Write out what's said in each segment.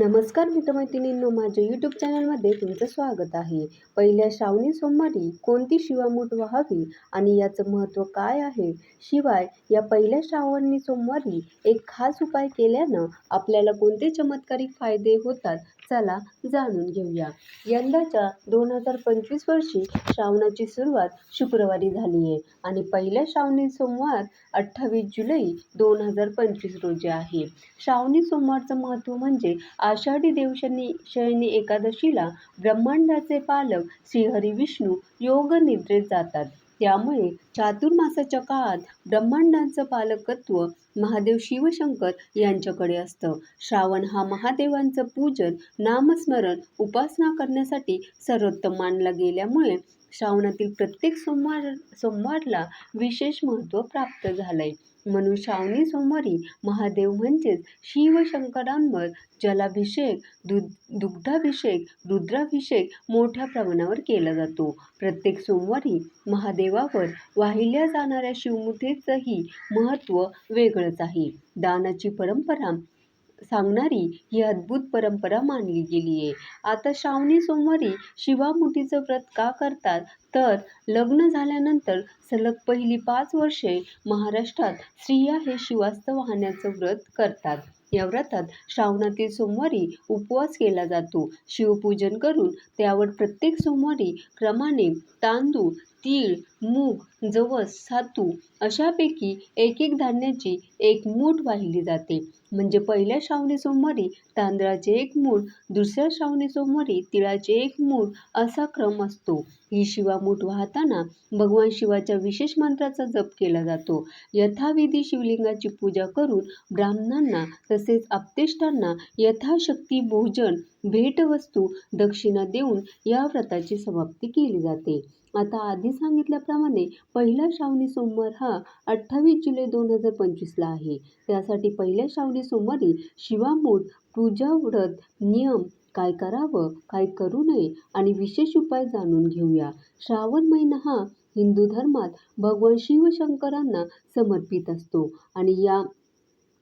नमस्कार मित्रमैत्रिणींनो माझ्या यूट्यूब चॅनलमध्ये तुमचं स्वागत आहे. पहिल्या श्रावणी सोमवारी कोणती शिवामूठ व्हावी आणि याचं महत्त्व काय आहे? शिवाय या पहिल्या श्रावणी सोमवारी एक खास उपाय केल्यानं आपल्याला कोणते चमत्कारिक फायदे होतात चला जाणून घेऊया. यंदाच्या दोन हजार पंचवीस वर्षी श्रावणाची सुरुवात शुक्रवारी झाली आहे आणि पहिल्या श्रावणी सोमवार अठ्ठावीस जुलै दोन हजार पंचवीस रोजी आहे. श्रावणी सोमवारचं महत्त्व म्हणजे आषाढी देवशनी शयनी एकादशीला ब्रह्मांडाचे पालक श्रीहरी विष्णू योग निद्रेत जातात. त्यामुळे चातुर्मासाच्या काळात ब्रह्मांडांचं पालकत्व महादेव शिवशंकर यांच्याकडे असतं. श्रावण हा महादेवांचं पूजन नामस्मरण उपासना करण्यासाठी सर्वोत्तम मानला गेल्यामुळे श्रावणातील प्रत्येक सोमवार सोमवारला विशेष महत्त्व प्राप्त झालंय. म्हणून श्रावणी सोमवारी महादेव म्हणजेच शिवशंकरांवर जलाभिषेक दु दुग्धाभिषेक रुद्राभिषेक मोठ्या प्रमाणावर केला जातो. प्रत्येक सोमवारी महादेवावर वाहिल्या जाणाऱ्या शिवमुठेचंही महत्त्व वेगळंच आहे. दानाची परंपरा सांगणारी ही अद्भुत परंपरा मानली गेली आहे. आता श्रावणी सोमवारी शिवामुठीचं व्रत का करतात? तर लग्न झाल्यानंतर सलग पहिली पाच वर्षे महाराष्ट्रात स्त्रिया हे शिवास्त वाहण्याचं व्रत करतात. या व्रतात श्रावणातील सोमवारी उपवास केला जातो. शिवपूजन करून त्यावर प्रत्येक सोमवारी क्रमाने तांदूळ तीळ मूग जवस सातू अशापैकी एक एक धान्याची एक मूठ वाहिली जाते. म्हणजे पहिल्या श्रावणी सोमवारी तांदळाचे एक मूठ दुसऱ्या श्रावणी सोमवारी तिळाचे एक मूठ असा क्रम असतो. ही शिवामूठ वाहताना भगवान शिवाच्या विशेष मंत्राचा जप केला जातो. यथाविधी शिवलिंगाची पूजा करून ब्राह्मणांना तसेच आप्तेष्टांना यथाशक्ती भोजन भेटवस्तू दक्षिणा देऊन या व्रताची समाप्ती केली जाते. आता आधी सांगितल्याप्रमाणे पहिला श्रावणी सोमवार हा अठ्ठावीस जुलै दोन हजार पंचवीसला आहे. त्यासाठी पहिल्या श्रावणी सोमवारी शिवामूठ पूजा व्रत नियम काय करावं काय करू नये आणि विशेष उपाय जाणून घेऊया. श्रावण महिना हा हिंदू धर्मात भगवान शिवशंकरांना समर्पित असतो आणि या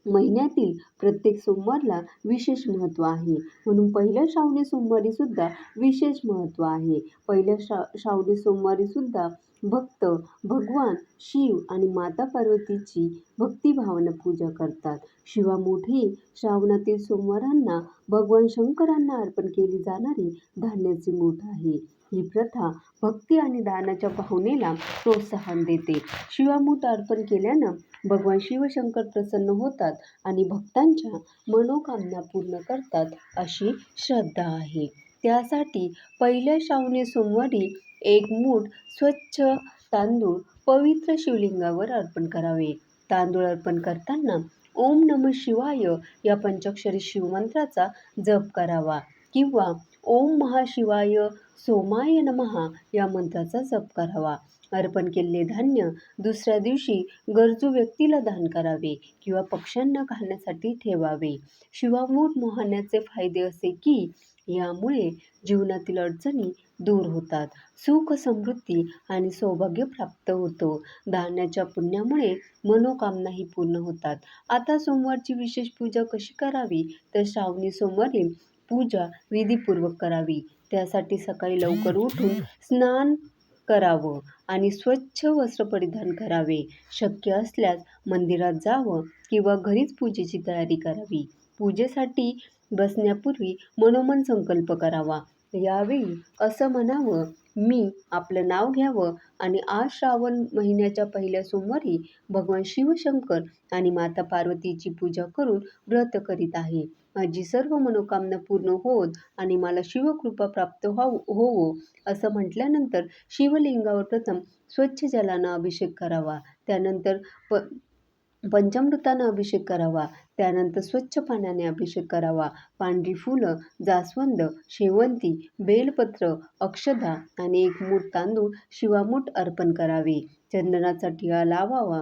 महिन्यातील प्रत्येक सोमवारला विशेष महत्त्व आहे. म्हणून पहिल्या श्रावणी सोमवारीसुद्धा विशेष महत्त्व आहे. पहिल्या श्रा श्रावणी सोमवारीसुद्धा भक्त भगवान शिव आणि माता पार्वतीची भक्तिभावानं पूजा करतात. शिवामूठ ही श्रावणातील सोमवारांना भगवान शंकरांना अर्पण केली जाणारी धान्याची मूठ आहे. ही प्रथा भक्ती आणि दानाच्या भावनेला प्रोत्साहन देते. शिवामूठ अर्पण केल्यानं भगवान शिवशंकर प्रसन्न होतात आणि भक्तांच्या मनोकामना पूर्ण करतात अशी श्रद्धा आहे. त्यासाठी पहिल्या श्रावणी सोमवारी एक मूठ स्वच्छ तांदूळ पवित्र शिवलिंगावर अर्पण करावे. तांदूळ अर्पण करताना ओम नम शिवाय या पंचाक्षरी शिवमंत्राचा जप करावा किंवा ओम महाशिवाय सोमाय नमहा या मंत्राचा जप करावा अर्पण केलेले धान्य दुसऱ्या दिवशी गरजू व्यक्तीला दान करावे किंवा पक्ष्यांना घालण्यासाठी ठेवावे. शिवामूठ मोहण्याचे फायदे असे की यामुळे जीवनातील अडचणी दूर होतात सुख समृद्धी आणि सौभाग्य प्राप्त होतो. दानाच्या पुण्यामुळे मनोकामनाही पूर्ण होतात. आता सोमवारची विशेष पूजा कशी करावी? तर श्रावणी सोमवारी पूजा विधीपूर्वक करावी. त्यासाठी सकाळी लवकर उठून स्नान करावं आणि स्वच्छ वस्त्र परिधान करावे. शक्य असल्यास मंदिरात जावं किंवा घरीच पूजेची तयारी करावी. पूजेसाठी बसण्यापूर्वी मनोमन संकल्प करावा. यावेळी असं म्हणावं मी आपलं नाव घ्यावं आणि आज श्रावण महिन्याच्या पहिल्या सोमवारी भगवान शिवशंकर आणि माता पार्वतीची पूजा करून व्रत करीत आहे. माझी सर्व मनोकामना पूर्ण होत आणि मला शिवकृपा प्राप्त व्हाव होवो असं म्हटल्यानंतर शिवलिंगावर प्रथम स्वच्छ जलानं अभिषेक करावा. त्यानंतर प पंचामृतानं अभिषेक करावा त्यानंतर स्वच्छ पाण्याने अभिषेक करावा. पांढरी फुलं जास्वंद शेवंती बेलपत्र अक्षदा आणि एक मूठ तांदूळ शिवामूठ अर्पण करावे. चंदनाचा टिळा लावावा.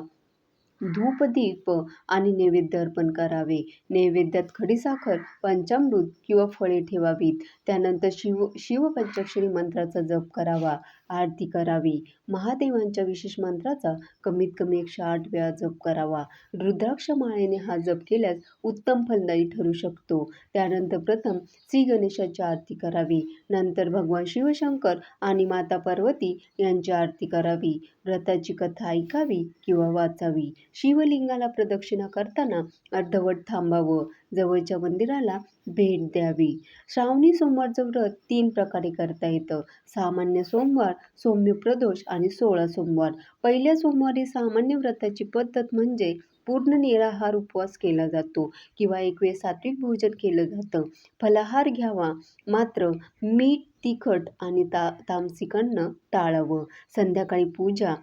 धूप दीप आणि नैवेद्य अर्पण करावे. नैवेद्यात खडीसाखर पंचामृत किंवा फळे ठेवावीत. त्यानंतर शिव शिवपंचाक्षरी मंत्राचा जप करावा. आरती करावी. महादेवांच्या विशेष मंत्राचा कमीत कमी एकशे आठ वेळा जप करावा. रुद्राक्ष माळेने हा जप केल्यास उत्तम फलदायी ठरू शकतो. त्यानंतर प्रथम श्री गणेशाची आरती करावी. नंतर भगवान शिवशंकर आणि माता पार्वती यांची आरती करावी. व्रताची कथा ऐकावी किंवा वाचावी. शिवलिंगाला प्रदक्षिणा करताना अर्धवट थांबावं. जवळच्या मंदिराला भेट द्यावी. श्रावणी सोमवारचं व्रत तीन प्रकारे करता येतं. सामान्य सोमवार सौम्य प्रदोष आणि सोळा सोमवार. पहिल्या सोमवारी सामान्य व्रताची पद्धत म्हणजे पूर्ण निराहार उपवास केला जातो किंवा एक वेळ सात्विक भोजन केलं जातं. फलाहार घ्यावा मात्र मीठ तिखट आणि ता तामसिक अन्न टाळावं. संध्याकाळी पूजा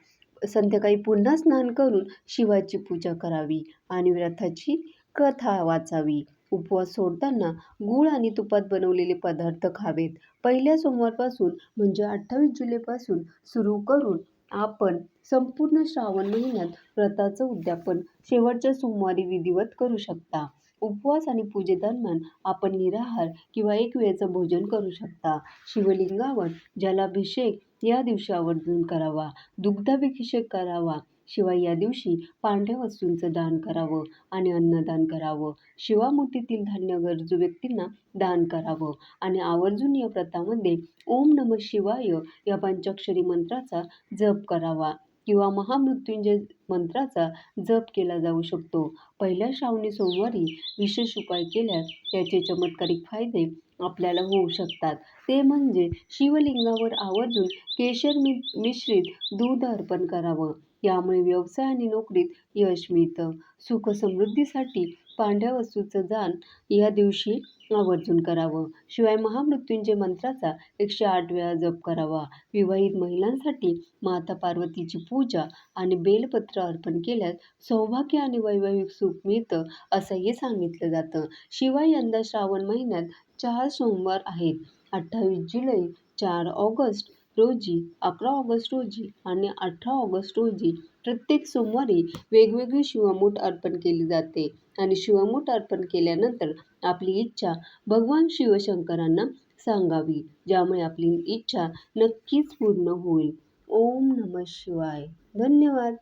संध्याकाळी पुन्हा स्नान करून शिवाची पूजा करावी आणि व्रताची कथा वाचावी. उपवास सोडताना गूळ आणि तुपात बनवलेले पदार्थ खावेत. पहिल्या सोमवारपासून म्हणजे अठ्ठावीस जुलैपासून सुरू करून आपण संपूर्ण श्रावण महिन्यात व्रताचं उद्यापन शेवटच्या सोमवारी विधिवत करू शकता. उपवास आणि पूजेदरम्यान आपण निराहार किंवा एक वेळचं भोजन करू शकता. शिवलिंगावर जलाभिषेक या दिवशी आवर्जून करावा. दुग्धाभिषेक करावा. शिवाय या दिवशी पांढऱ्या वस्तूंचं दान करावं आणि अन्नदान करावं. शिवामूर्तीतील धान्य गरजू व्यक्तींना दान करावं. आणि आवर्जून या व्रतामध्ये ओम नम शिवाय या पंचाक्षरी मंत्राचा जप करावा किंवा महामृत्युंजय मंत्राचा जप केला जाऊ शकतो. पहिल्या श्रावणी सोमवारी विशेष उपाय केल्यास त्याचे चमत्कारिक फायदे आपल्याला होऊ शकतात. ते म्हणजे शिवलिंगावर आवर्जून केशर मि मिश्रित दूध अर्पण करावं. यामुळे व्यवसाय आणि नोकरीत यश मिळतं. सुख समृद्धीसाठी पांढऱ्या वस्तूचं दान या दिवशी आवर्जून करावं. शिवाय महामृत्युंजय मंत्राचा एकशे आठ वेळा जप करावा. विवाहित महिलांसाठी माता पार्वतीची पूजा आणि बेलपत्र अर्पण केल्यास सौभाग्य आणि वैवाहिक सुख मिळतं असंही सांगितलं जातं. शिवाय यंदा श्रावण महिन्यात चार सोमवार आहेत अठ्ठावीस जुलै चार ऑगस्ट रोजी अकरा ऑगस्ट रोजी आणि अठरा ऑगस्ट रोजी प्रत्येक सोमवारी वेगवेगळी शिवमूठ अर्पण केली जाते आणि शिवमूठ अर्पण केल्यानंतर आपली इच्छा भगवान शिवशंकरांना सांगावी ज्यामुळे आपली इच्छा नक्कीच पूर्ण होईल. ओम नम शिवाय. धन्यवाद.